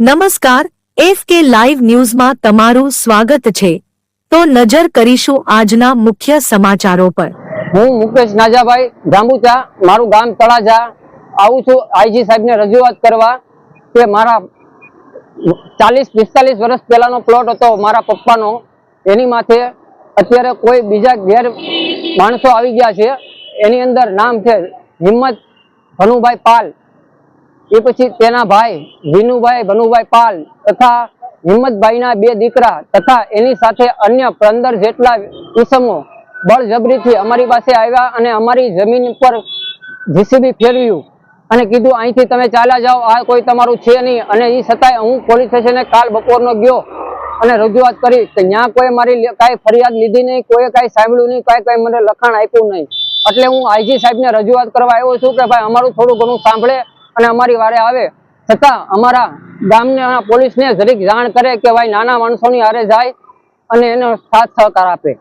નમસ્કાર, એફ કે લાઈવ ન્યૂઝમાં તમારું સ્વાગત છે. તો નજર કરીશું આજના મુખ્ય સમાચારો પર. હું મુકેશ નાજાભાઈ જાંબુચા મારું ગામ તળાજા. આવું છું આઈજી સાહેબને રજૂઆત કરવા કે મારા ચાલીસ, પિસ્તાલીસ વર્ષ પહેલાનો પ્લોટ હતો મારા પપ્પાનો. એની માથે અત્યારે કોઈ બીજા ગેર માણસો આવી ગયા છે. એની અંદર નામ છે હિંમત ભનુભાઈ પાલ. એ પછી તેના ભાઈ વિનુભાઈ, ભનુભાઈ પાલ તથા હિંમતભાઈના બે દીકરા તથા એની સાથે અન્ય પંદર જેટલા ઈસમો બળજબરીથી અમારી પાસે આવ્યા અને અમારી જમીન પર જીસીબી ફેરવ્યું અને કીધું, અહીંથી તમે ચાલ્યા જાઓ, આ કોઈ તમારું છે નહીં. અને એ છતાંય હું પોલીસ સ્ટેશને કાલ બપોરનો ગયો અને રજૂઆત કરી કે ત્યાં કોઈ મારી કાંઈ ફરિયાદ લીધી નહીં કોઈ કાંઈ સાંભળ્યું નહીં, કાંઈ કાંઈ મને લખાણ આપ્યું નહીં. એટલે હું આઈજી સાહેબને રજૂઆત કરવા આવ્યો છું કે, ભાઈ, અમારું થોડું ઘણું સાંભળે અને અમારી વારે આવે છતાં અમારા ગામના પોલીસને જરીક જાણ કરે કે ભાઈ નાના માણસોની હારે જાય અને એનો સાથ સહકાર આપે.